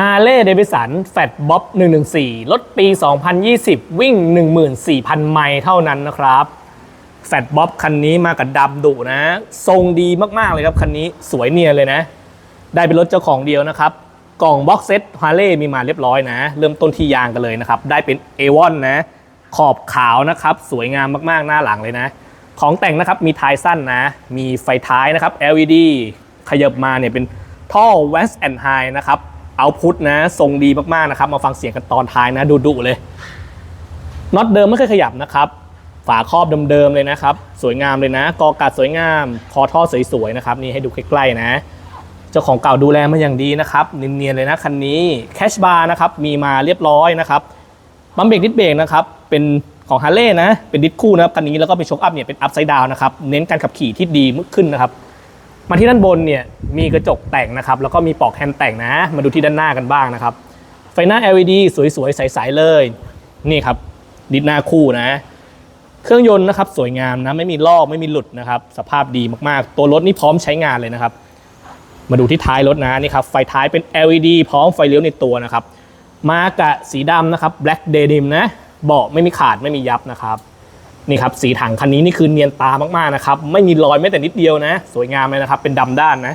ฮาร์เลย์เดวิสันแฟตบ๊อบ114 รถปี 2020 วิ่ง 14,000 ไมล์เท่านั้นนะครับ แฟตบ๊อบคันนี้มากับดำดุนะ ทรงดีมาก ๆ เลยครับ คันนี้สวยเนียนเลยนะ ได้เป็นรถเจ้าของเดียวนะครับ กล่องบ็อกเซตฮาร์เลย์มีมาเรียบร้อยนะ เริ่มต้นที่ยางกันเลยนะครับ ได้เป็นเอวอนนะ ขอบขาวนะครับ สวยงามมากๆ หน้าหลังเลยนะ ของแต่งนะครับมีท้ายสั้นนะ มีไฟท้ายนะครับ LED ขยับมาเนี่ยเป็นท่อ w a s and High นะครับ เอาพุทนะทรงดีมากๆนะครับ มาฟังเสียงกันตอนท้ายนะดุๆเลยน็อตเดิมไม่เคยขยับนะครับฝาครอบเดิมๆเลยนะครับ สวยงามเลยนะกอกัดสวยงาม คอท่อสวยๆนะครับนี่ให้ดูใกล้ๆนะ เจ้าของเก่าดูแลมาอย่างดีนะครับเนียนๆเลยนะคันนี้แคชบาร์นะครับมีมาเรียบร้อยนะครับบัมเบรกดิสเบรกนะครับเป็นของฮาร์เลย์นะเป็นดิสคู่นะครับคันนี้แล้วก็เป็นโชคอัพเนี่ยเป็นอัพไซด์ดาวนะครับเน้นการขับขี่ที่ดีขึ้นนะครับ มาที่ด้านบนเนี่ยมีกระจกแต่งนะครับ แล้วก็มีปลอกแฮนด์แต่งนะ มาดูที่ด้านหน้ากันบ้างนะครับ ไฟหน้า LED สวยๆ ใสๆเลย นี่ครับ ดิสหน้าคู่นะ เครื่องยนต์นะครับ สวยงามนะ ไม่มีลอกไม่มีหลุดนะครับ สภาพดีมากๆ ตัวรถนี่พร้อมใช้งานเลยนะครับ มาดูที่ท้ายรถนะนี่ครับ ไฟท้ายเป็น LED พร้อมไฟเลี้ยวในตัวนะครับ มากะสีดำนะครับ black denim นะ เบาะไม่มีขาดไม่มียับนะครับ นี่ครับสีถังคันนี้นี่คือเนียนตามากๆนะครับไม่มีรอยแม้แต่นิดเดียวนะ สวยงามเลยนะครับ เป็นดำด้านนะ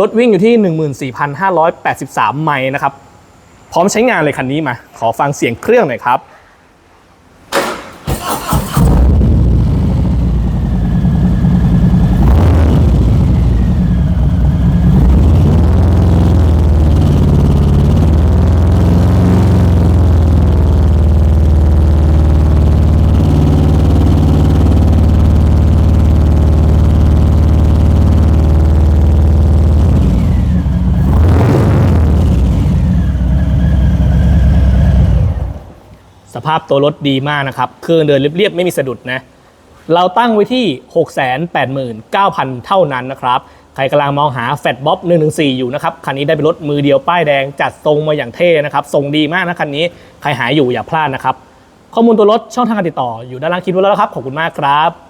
รถวิ่งอยู่ที่ 14,583 ไมล์นะครับ พร้อมใช้งานเลยคันนี้มา ขอฟังเสียงเครื่องหน่อยครับ สภาพตัวรถดีมากนะครับ เครื่องเดินเรียบๆ ไม่มีสะดุดนะ เราตั้งไว้ที่ 689,000 เท่านั้นนะครับ ใครกำลังมองหาแฟตบ๊อบ114 อยู่นะครับ คันนี้ได้เป็นรถมือเดียวป้ายแดงจัดทรงมาอย่างเท่นะครับ ทรงดีมากนะคันนี้ ใครหาอยู่อย่าพลาดนะครับ ข้อมูลตัวรถช่องทางการติดต่ออยู่ด้านล่างคลิปไว้แล้วนะครับ ขอบคุณมากครับ